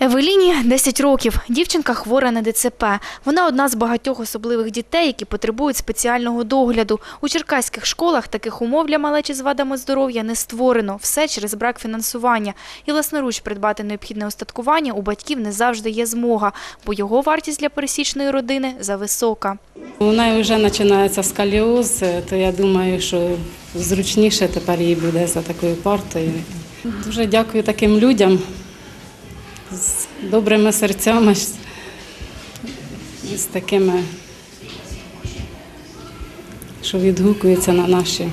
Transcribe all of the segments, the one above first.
Евеліні 10 років. Дівчинка хвора на ДЦП. Вона одна з багатьох особливих дітей, які потребують спеціального догляду. У черкаських школах таких умов для малечі з вадами здоров'я не створено. Все через брак фінансування. І власноруч придбати необхідне устаткування у батьків не завжди є змога, бо його вартість для пересічної родини зависока. У неї вже починається сколіоз, то я думаю, що зручніше тепер їй буде за такою партою. Дуже дякую таким людям з добрими серцями, з- з такими, що відгукуються на наші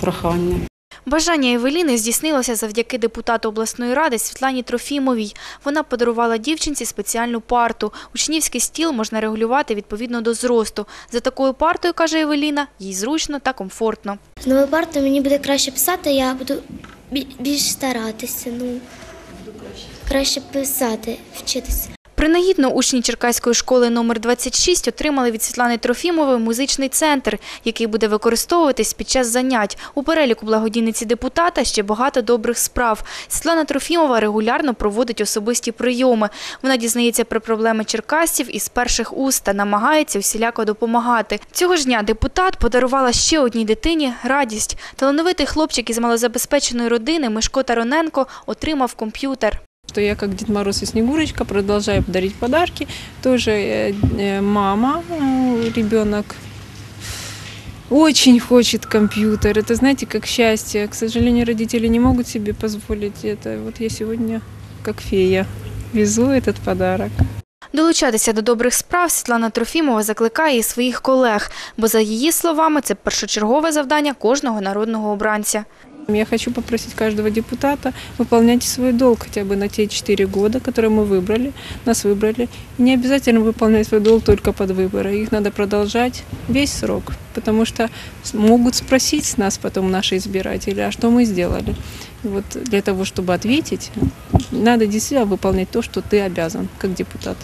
прохання. Бажання Евеліни здійснилося завдяки депутату обласної ради Світлані Трофімовій. Вона подарувала дівчинці спеціальну парту. Учнівський стіл можна регулювати відповідно до зросту. За такою партою, каже Евеліна, їй зручно та комфортно. З новою партою мені буде краще писати, я буду бі- більш старатися. Ну, краще писати, вчитися. Принагідно учні Черкаської школи номер 26 отримали від Світлани Трофімової музичний центр, який буде використовуватись під час занять. У переліку благодійниці депутата ще багато добрих справ. Світлана Трофімова регулярно проводить особисті прийоми. Вона дізнається про проблеми черкасців із перших уст та намагається усіляко допомагати. Цього ж дня депутат подарувала ще одній дитині радість. Талановитий хлопчик із малозабезпеченої родини Мишко Тароненко отримав комп'ютер что я как Дед Мороз и Снегурочка продолжаю дарить подарки. Тоже э, э, мама, э, ребенок очень хочет компьютер. Это, знаете, как счастье. К сожалению, родители не могут себе позволить это. Вот я сегодня, как фея, везу этот подарок. Долучатися до добрих справ Світлана Трофімова закликає і своїх колег, бо за її словами це першочергове завдання кожного народного обранця. Я хочу попросить каждого депутата выполнять свой долг хотя бы на те четыре года, которые мы выбрали, нас выбрали. И не обязательно выполнять свой долг только под выборы. Их надо продолжать весь срок, потому что с- могут спросить с нас потом наши избиратели, а что мы сделали. И вот для того, чтобы ответить, надо действительно выполнять то, что ты обязан, как депутат.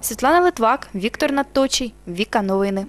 Світлана Литвак, Віктор Надточий, Віка Новини.